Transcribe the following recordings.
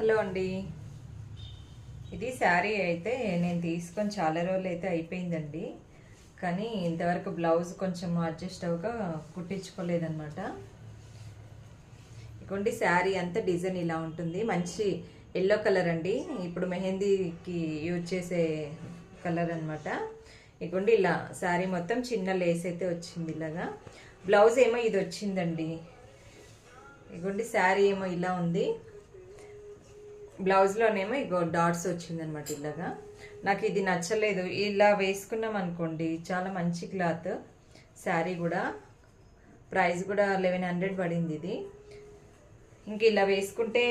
Hello అండి. ఇది శారీ అయితే నేను తీసుకొని చాలా రోజులు అయితే అయిపోయిందండి. కానీ ఇంతవరకు బ్లౌజ్ కొంచెం అడ్జస్ట్ అవ్వక కుట్టించుకోలేదన్నమాట. ఇదిగోండి శారీ అంతా డిజైన్ ఇలా ఉంటుంది. మంచి ఎల్లో కలర్ అండి. ఇప్పుడు మెహందీకి యూజ్ చేసే కలర్ అనమాట ఇదిగోండి ఇలా శారీ మొత్తం చిన్న లేస్ అయితే వచ్చింది ఇలాగా. బ్లౌజ్ ఏమో ఇది వచ్చిందండి. ఇదిగోండి శారీ ఏమో ఇలా ఉంది. బ్లౌజ్లోనేమో ఇగో డాట్స్ వచ్చిందనమాట ఇలాగా. నాకు ఇది నచ్చలేదు. ఇలా వేసుకున్నాం అనుకోండి చాలా మంచి క్లాత్ శారీ కూడా. ప్రైస్ కూడా లెవెన్ హండ్రెడ్ పడింది ఇది. ఇంక ఇలా వేసుకుంటే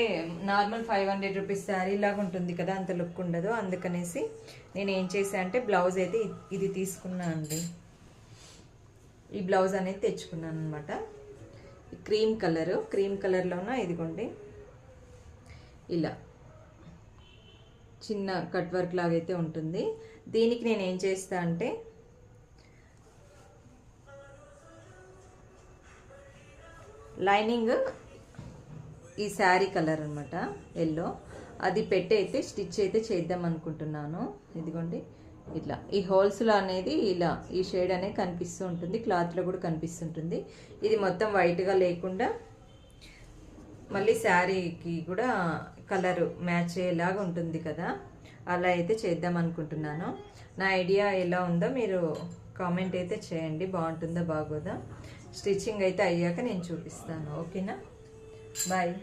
normal five hundred rupees sari లాగా ఉంటుంది కదా అంత లుక్ ఉండదు. అందుకనేసి నేను ఏం చేసా అంటే బ్లౌజ్ అయితే ఇది తీసుకున్నాను అండి. ఈ బ్లౌజ్ అనేది తెచ్చుకున్నాను అనమాట. క్రీమ్ కలరు క్రీమ్ కలర్లోన ఇదిగోండి. ఇలా. చిన్న కట్ వర్క్ లాగైతే ఉంటుంది. దీనికి నేను ఏం చేస్తా అంటే లైనింగ్ ఈ శారీ కలర్ అనమాట ఎల్లో. అది పెట్టి అయితే స్టిచ్ అయితే చేద్దాం అనుకుంటున్నాను. ఇదిగోండి. ఇట్లా. ఈ హోల్స్లో అనేది ఇలా ఈ షేడ్ అనేది కనిపిస్తూ ఉంటుంది. క్లాత్లో కూడా కనిపిస్తుంటుంది. ఇది మొత్తం వైట్గా లేకుండా మళ్ళీ శారీకి కూడా కలర్ మ్యాచ్ అయ్యేలాగా ఉంటుంది కదా. అలా అయితే చేద్దాం అనుకుంటున్నాను. నా ఐడియా ఎలా ఉందో మీరు కామెంట్ అయితే చేయండి. బాగుంటుందా బాగోదా? స్టిచ్చింగ్ అయితే అయ్యాక నేను చూపిస్తాను. ఓకేనా? బాయ్.